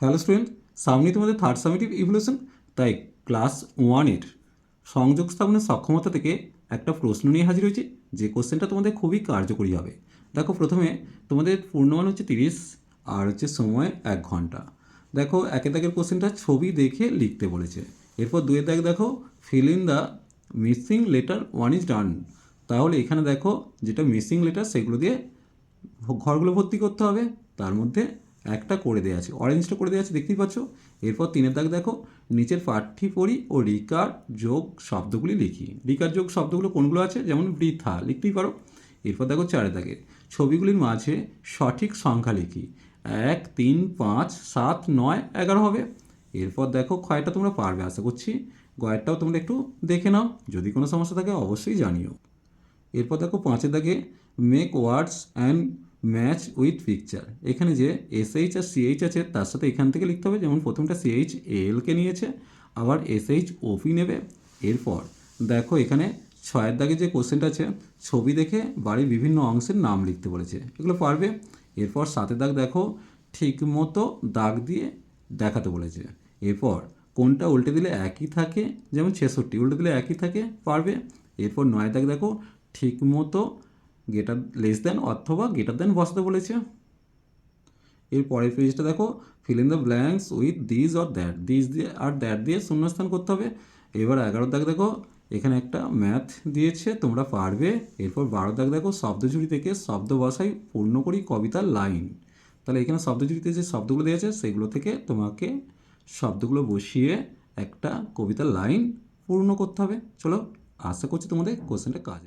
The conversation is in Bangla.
হ্যালো স্টুডেন্ট সামনে তোমাদের থার্ড সামিটিভ ইভলিউশন তাই ক্লাস ওয়ানের সংযোগ স্থাপনের সক্ষমতা থেকে একটা প্রশ্ন নিয়ে হাজির হয়েছি। যে কোশ্চেনটা তোমাদের খুবই কার্যকরী হবে। দেখো প্রথমে তোমাদের পূর্ণমান হচ্ছে তিরিশ, আর হচ্ছে সময় এক ঘণ্টা। দেখো একে দাগের কোশ্চেনটা ছবি দেখে লিখতে বলেছে। এরপর দুয়ের দাগ দেখো fill in the missing letter one is done তাহলে এখানে দেখো, যেটা মিসিং লেটার সেগুলো দিয়ে ঘরগুলো ভর্তি করতে হবে। তার মধ্যে একটা করে দেওয়া আছে। অরেঞ্জটা করে দেওয়া আছে, দেখতেই পাচ্ছ? এরপর তিনের দাগ দেখো, নিচের পাঠ্যি পড়ি ও রিকার যোগ শব্দগুলি লিখি। রিকার যোগ শব্দগুলো কোনগুলো আছে? যেমন বৃথা, লিখতেই পারো। এরপর দেখো চারে দাগে, ছবিগুলির মাঝে সঠিক সংখ্যা লিখি। এক, তিন, পাঁচ, সাত, নয়, এগারো হবে। এরপর দেখো ক্ষয়টা তোমরা পারবে? আশা করছি গয়েরটাও তোমরা একটু দেখে নাও। যদি কোনো সমস্যা থাকে অবশ্যই জানিও। এরপর দেখো পাঁচের দাগে make words and match with picture এখানে যে এসএইচ আর সিএইচ আছে, তার সাথে এখান থেকে লিখতে হবে, যেমন প্রথমটা সিএইচ এলকে নিয়েছে, আবার এস এসএইচ ওপি নেবে, এরপর দেখো এখানে ছয়ের দাগে যে কোশ্চেনটা আছে, ছবি দেখে বাড়ির বিভিন্ন অংশের নাম লিখতে বলেছে। এগুলো পারবে? এরপর সাতের দাগ দেখো ঠিক মতো দাগ দিয়ে দেখাতে বলেছে। এরপর কোনটা উল্টে দিলে একই থাকে, যেমন ছেষট্টি, উল্টে দিলে একই থাকে, পারবে? এরপর নয় দাগ দেখো ঠিক মতো গেটার লেস দেন অথবা গেটার দেন বসাতে বলেছে। এর পরের পেজটা দেখো fill in the blanks with this or that this দিয়ে আর দ্যাট দিয়ে শূন্যস্থান করতে হবে। এবার এগারো দাগ দেখো, এখানে একটা ম্যাথ দিয়েছে, তোমরা পারবে। এরপর বারো দাগ দেখো, শব্দঝুড়ি থেকে শব্দ বসাই পূর্ণ করি কবিতার লাইন তাহলে এখানে শব্দঝুড়িতে যে শব্দগুলো দিয়েছে, সেগুলো থেকে তোমাকে শব্দগুলো বসিয়ে একটা কবিতার লাইন পূর্ণ করতে হবে। চলো, আশা করছি তোমাদের কোশ্চেনটা কাজ